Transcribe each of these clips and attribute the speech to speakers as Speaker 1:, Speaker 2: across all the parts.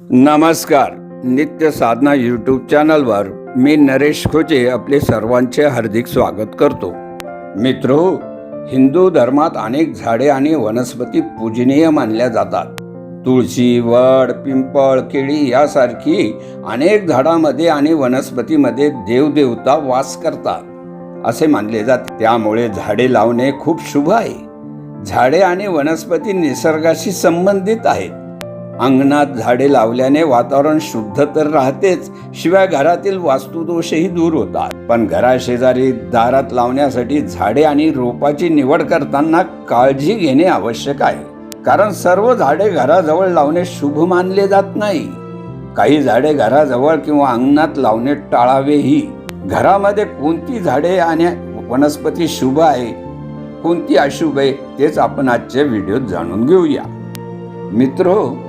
Speaker 1: नमस्कार नित्य साधना यूट्यूब चॅनलवर मी नरेश खोचे आपले सर्वांचे हार्दिक स्वागत करतो. मित्रो हिंदू धर्मात अनेक झाडे आणि वनस्पती पूजनीय मानल्या जातात. तुळशी वड पिंपळ केळी यासारखी अनेक झाडांमध्ये आणि वनस्पतीमध्ये देवदेवता वास करतात असे मानले जाते. त्यामुळे झाडे लावणे खूप शुभ आहे. झाडे आणि वनस्पती निसर्गाशी संबंधित आहेत. अंगणात झाडे लावल्याने वातावरण शुद्ध तर राहतेच शिवाय घरातील वास्तुदोषही दूर होतात. पण घराशेजारी दारात लावण्यासाठी झाडे आणि रोपाची निवड करताना काळजी घेणे आवश्यक आहे. कारण सर्व झाडे घराजवळ लावणे शुभ मानले जात नाही. काही झाडे घराजवळ किंवा अंगणात लावणे टाळावेही. घरामध्ये कोणती झाडे आणि वनस्पती शुभ आहे? कोणती अशुभ आहे? तेच आपण आजच्या व्हिडिओत जाणून घेऊया. मित्रो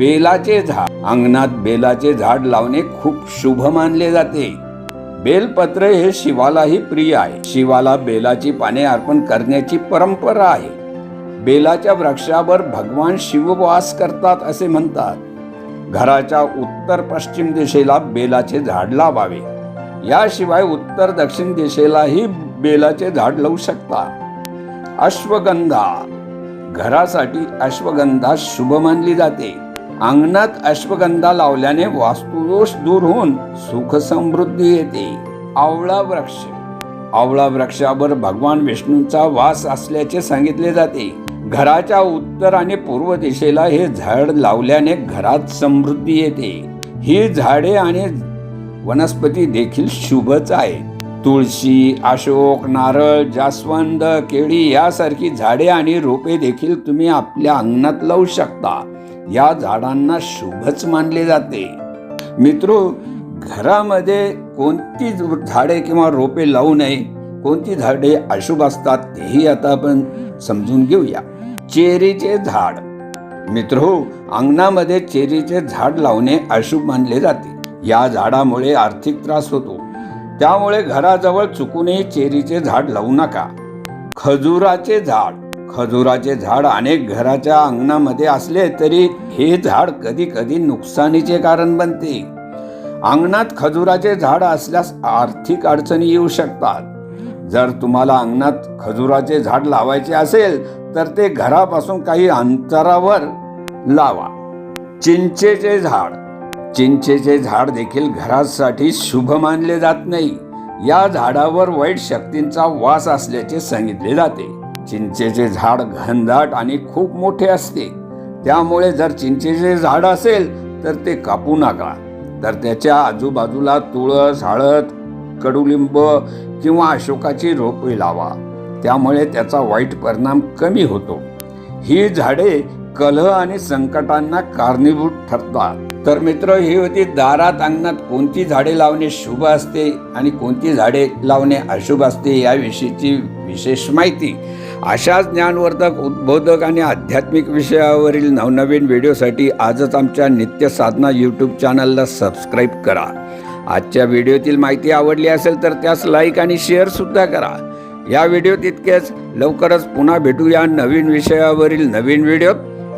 Speaker 1: बेलाचे झाड. अंगणात बेलाचे झाड लावणे खूप शुभ मानले जाते. बेलपत्र हे शिवालाही प्रिय आहे. शिवाला बेलाची पाने अर्पण करण्याची परंपरा आहे. बेलाच्या वृक्षावर भगवान शिववास करतात असे म्हणतात. घराच्या उत्तर पश्चिम दिशेला बेलाचे झाड लावावे. याशिवाय उत्तर दक्षिण दिशेलाही बेलाचे झाड लावू शकता. अश्वगंधा. घरासाठी अश्वगंधा शुभ मानली जाते. अंगणात अश्वगंधा लावल्याने वास्तुदोष दूर होऊन सुख समृद्धी येते. आवळा वृक्ष. आवळा वृक्षावर भगवान विष्णूंचा वास असल्याचे सांगितले जाते. घराच्या उत्तर आणि पूर्व दिशेला हे झाड लावल्याने घरात समृद्धी येते. ही झाडे आणि वनस्पती देखील शुभच आहे. तुळशी अशोक नारळ जास्वंद केळी यासारखी झाडे आणि रोपे देखील तुम्ही आपल्या अंगणात लावू शकता. या झाडांना शुभच मानले जाते. मित्रो घरामध्ये कोणती झाडे किंवा रोपे लावू नये कोणती झाडे अशुभ असतात तेही आता आपण समजून घेऊया. चेरीचे झाड. मित्रो अंगणामध्ये चेरीचे झाड लावणे अशुभ मानले जाते. या झाडामुळे आर्थिक त्रास होतो. त्यामुळे घराजवळ चुकूनही चेरीचे झाड लावू नका. खजुराचे झाड. खजुराचे झाड अनेक घराच्या अंगणामध्ये असले तरी हे झाड कधी कधी नुकसानीचे कारण बनते. अंगणात खजुराचे झाड असल्यास आर्थिक अडचणी येऊ शकतात. जर तुम्हाला अंगणात खजुराचे झाड लावायचे असेल तर ते घरापासून काही अंतरावर लावा. चिंचेचे झाड. चिंचेचे झाड देखील घरासाठी शुभ मानले जात नाही. या झाडावर वाईट शक्तींचा वास असल्याचे सांगितले जाते. चिंचेचे झाड घनदाट आणि खूप मोठे असते. त्यामुळे जर चिंचेचे झाड असेल तर ते कापू नका. तर त्याच्या आजूबाजूला तुळस हळद कडुलिंब किंवा अशोकाची रोपे लावा. त्यामुळे त्याचा वाईट परिणाम कमी होतो. ही झाडे कलह आणि संकटांना कारणीभूत ठरतात. तर मित्र ही होती दारात अंगणात कोणती झाडे लावणे शुभ असते आणि कोणती झाडे लावणे अशुभ असते याविषयीची विशेष माहिती. अशाच ज्ञानवर्धक उद्बोधक आणि आध्यात्मिक विषयावरील नवनवीन व्हिडिओसाठी आजच आमच्या नित्य साधना यूट्यूब चॅनलला सबस्क्राईब करा. आजच्या व्हिडिओतील माहिती आवडली असेल तर त्यास लाईक आणि शेअरसुद्धा करा. या व्हिडिओ तितकेच. लवकरच पुन्हा भेटूया नवीन विषयावरील नवीन व्हिडिओत.